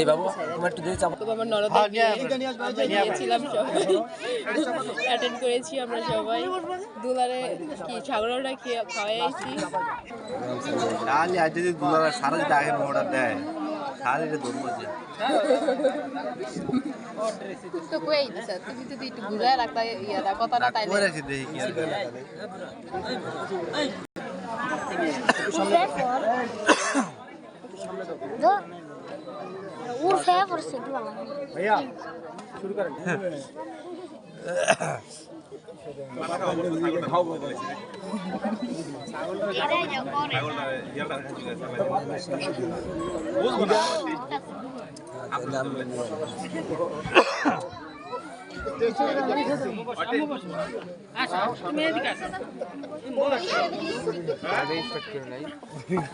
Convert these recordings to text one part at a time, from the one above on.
এই বাবু তোমার একটু দিয়ে চাপ আমার ননদ গিয়েছিলাম সবাই। অ্যাটেন্ড করেছি আমরা সবাই। দুলারে কি ছাগলটা খেয়ে খাওয়াইছি খালি আজ যদি দুলার সারা যদি আগে মোড়া দেয় খালি এটা ধরবো যে। তো কই দিছ তুমি যদি একটু বুঝায় রাখতা ইয়াদা কথাটা না তাইলে। দেখি কি আর করে। ওর পড়ছে দুয়া ভাইয়া শুরু করেন।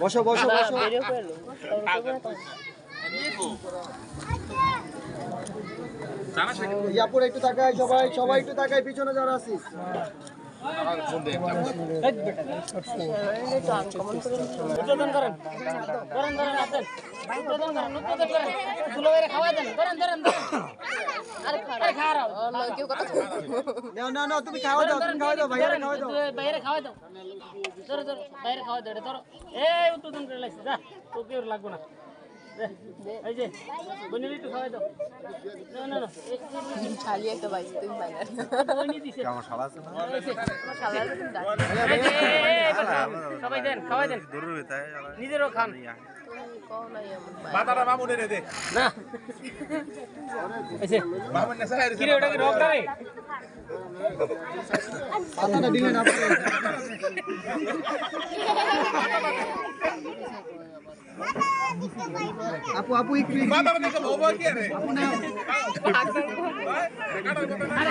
বসো বসো বসো। পড়ল। ইয়াপুর একটু তাকায় সবাই সবাই একটু তাকায় পিছনে যারা আছিস। আরে খারাপ কেউ কথা না না না তুমি খাওয়া দাও তুমি খাওয়া দাও ভাইয়া খাওয়া দাও। বাইরে খাওয়া দাও। ধরো ধরো বাইরে খাওয়া দাও ধরো। এই উত্তোলন করে লাগছে যা। তোকে লাগবো না। এই যে বনির একটু খাওয়া দাও। না না না। খালি একটা বাইস তুমি বাইরে বনি দিছে। আমার শালা আছে না? আমার। সবাই দেন খাওয়াই দেন। নিজেরও খান। না এই যে, কিরে ওটা কি রক রে পাতাটা দিলে না পরে। আপু আপু একটু আপু। আরে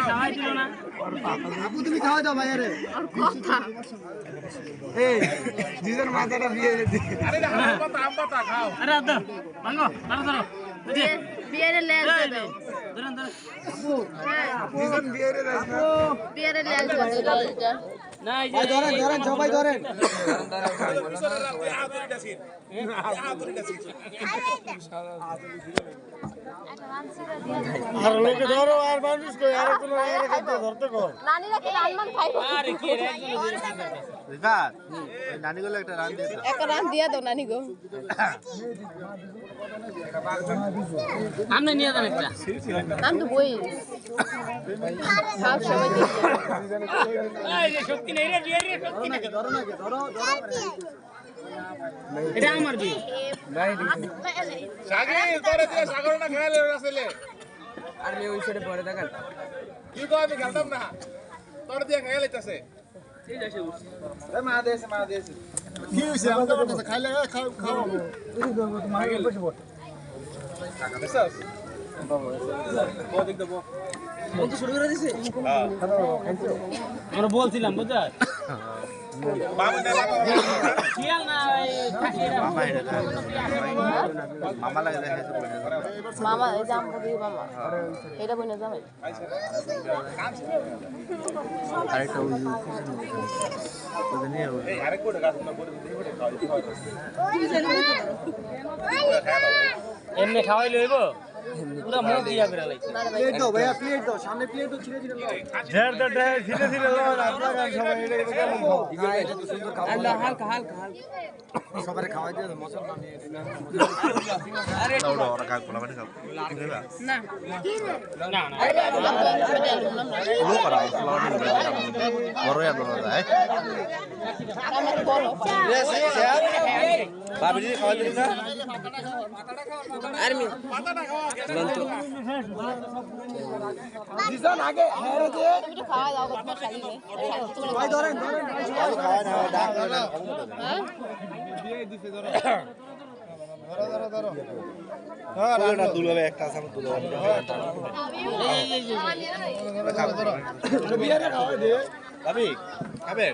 তুমি খাওয়া দাও ভাইয়া রে এই নিজের মাথাটা দে আরে দাও ভাঙো ধরো বিয়ারে লেজ দাও ধরেন ধরেন। নিজের বিয়ের রাস্তা বিয়ারে লেজ দাও না এই যে ধরেন ধরেন সবাই ধরেন। আর লোকে ধরো আর মানুষ কই? আর কোনো আর কাছে ধরতে খাইবো আরে কি রে একটা রান দিয়ে দাও। একটা রান দিয়া দাও নানি গো। আপনি নিয়ে যান একটা আমি তো বই সব সময় দিই এই যে শক্তি নেই রে বিয়ে রে শক্তি নেই ধরো না কে ধরো ধরো এটা আমার বিয়ে এ মা দেশ মা কি খাইলে খাও খাও বসে আমরা ওই এটা তো বলে দাও। মামা এই বলি মামা এটা বইনা আরেকটা ওই নিয়ে ওই এমনি খাওয়াই লইব পুরা মুখ দিয়া করে লাইছে প্লেট দাও ভাইয়া প্লেট দাও সামনে প্লেট তো ছিড়ে ছিড়ে দাও ছিঁড়ে ছিঁড়ে সবাই খাওয়াই দিয়ে মশলা নিয়ে ওটা ওরা খাক পোলা মানে বুঝলা না না না লো করা পোলা মানে বড় আর বড় যায় আমার বড় ভাবি দিদি খাওয়া দিবি না? আর্মি। আগে হ্যাঁ রে দে তুমি খাওয়া দাও তোমার শালি নেই ভাই ধরেন ধরেন খাওয়া না ডাক না দুলাবে একটা আছে আমার দুলাবে বিয়ারে খাওয়াই দে ভাবি খাবে?